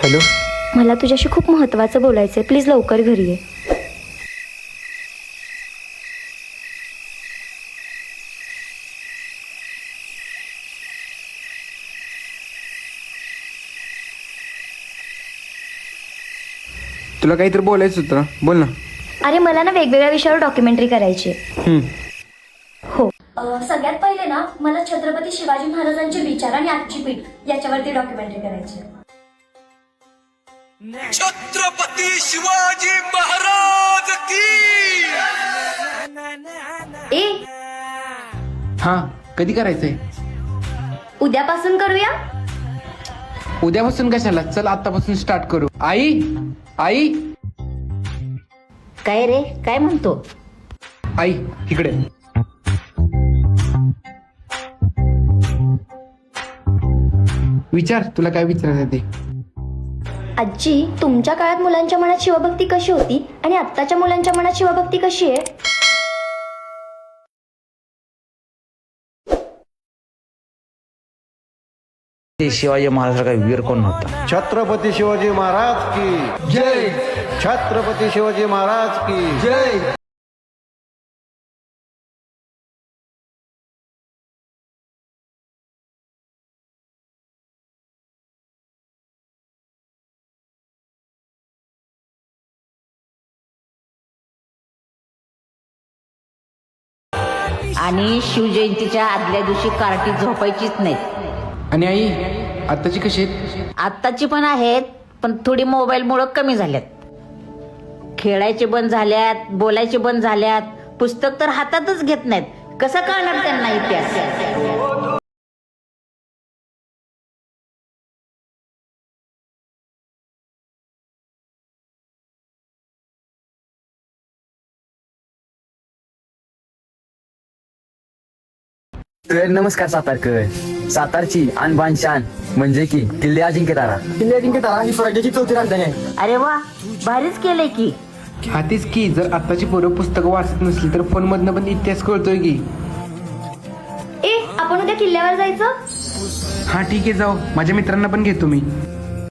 Hello मला तुझ्याशी खूप महत्त्वाचं बोलायचं आहे प्लीज लवकर घरी ये तुला काहीतरी बोलायचं होतं ना बोल ना अरे मला ना वेगवेगळ्या विषयावर डॉक्युमेंटरी करायची आहे. हम्म. हो सगळ्यात पहिले ना मला छत्रपती शिवाजी महाराजांचे विचार आणि आजची पीठ याच्यावरती डॉक्युमेंटरी करायची आहे. छत्रपती शिवाजी महाराज की! ए हा कधी करायचंय? उद्यापासून करूया? उद्यापासून कशाला? चल आतापासून स्टार्ट करू. आई आई! काय रे काय म्हणतो? आई इकडे. विचार तुला काय विचारायचं ते? आजी तुमच्या काळात मुलांच्या मनात शिवभक्ती कशी होती? आणि आत्ताच्या मुलांच्या मनात शिवभक्ती कशी आहे? शिवाजी महाराजांचा वीर कोण नव्हता? छत्रपती शिवाजी महाराज की जय. छत्रपती शिवाजी महाराज की जय. आणि शिवजयंतीच्या आदल्या दिवशी कार्टी झोपायचीच नाहीत आणि आई आताची कशी आहेत? आत्ताची पण आहेत पण थोडी मोबाईलमुळं कमी झाल्यात. खेळायचे बंद झाल्यात बोलायचे बंद झाल्यात पुस्तक तर हातातच घेत नाहीत. कसं कळणार त्यांना इतिहास? तर नमस्कार सातारकर. सातारची आणबान शान म्हणजे की किल्ले अजिंक्य तारा. किल्ले अजिंक्य तारा ही स्वराज्याची चौथी राजधानी आहे. अरे वा भारीच केलंय की. हा तेच की जर आताची पोरं पुस्तकं वाचत नसली तर फोन मधनं पण इतिहास कळतोय की. ए आपण उद्या किल्ल्यावर जायचं? हा ठीक आहे जाऊ. माझ्या मित्रांना पण घेतो मी.